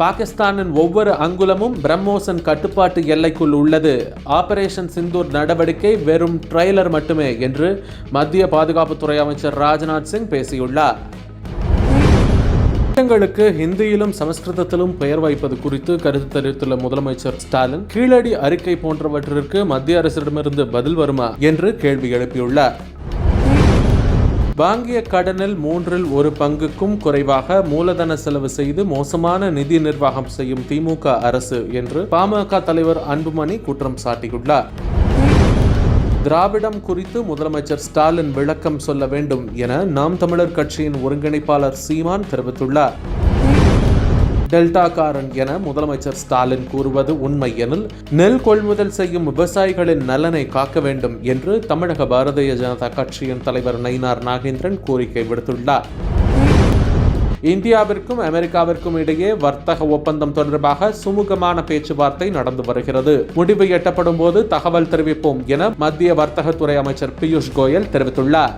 பாகிஸ்தானின் ஒவ்வொரு அங்குலமும் பிரம்மோசன் கட்டுப்பாட்டு எல்லைக்குள் உள்ளது. ஆபரேஷன் சிந்தூர் நடவடிக்கை வெறும் ட்ரெய்லர் மட்டுமே என்று மத்திய பாதுகாப்புத்துறை அமைச்சர் ராஜ்நாத் சிங் பேசியுள்ளார். திட்டங்களுக்கு ஹிந்தியிலும் சமஸ்கிருதத்திலும் பெயர் வைப்பது குறித்து கருத்து தெரிவித்துள்ள முதலமைச்சர் ஸ்டாலின் கீழடி அறிக்கை போன்றவற்றிற்கு மத்திய அரசிடமிருந்து பதில் வருமா என்று கேள்வி எழுப்பியுள்ளார். வாங்கிய கடனில் மூன்றில் ஒரு பங்குக்கும் குறைவாக மூலதன செலவு செய்து மோசமான நிதி நிர்வாகம் செய்யும் திமுக அரசு என்று பாமக தலைவர் அன்புமணி குற்றம் சாட்டியுள்ளார். திராவிடம் குறித்து முதலமைச்சர் ஸ்டாலின் விளக்கம் சொல்ல வேண்டும் என நாம் தமிழர் கட்சியின் ஒருங்கிணைப்பாளர் சீமான் தெரிவித்துள்ளார். டெல்டாக்காரன் என முதலமைச்சர் ஸ்டாலின் கூறுவது உண்மை எனில் நெல் கொள்முதல் செய்யும் விவசாயிகளின் நலனை காக்க வேண்டும் என்று தமிழக பாரதிய ஜனதா கட்சியின் தலைவர் நயினார் நாகேந்திரன் கோரிக்கை விடுத்துள்ளார். இந்தியாவிற்கும் அமெரிக்காவிற்கும் இடையே வர்த்தக ஒப்பந்தம் தொடர்பாக சுமூகமான பேச்சுவார்த்தை நடந்து வருகிறது. முடிவு எட்டப்படும் போது தகவல் தெரிவிப்போம் என மத்திய வர்த்தகத்துறை அமைச்சர் பியூஷ் கோயல் தெரிவித்துள்ளார்.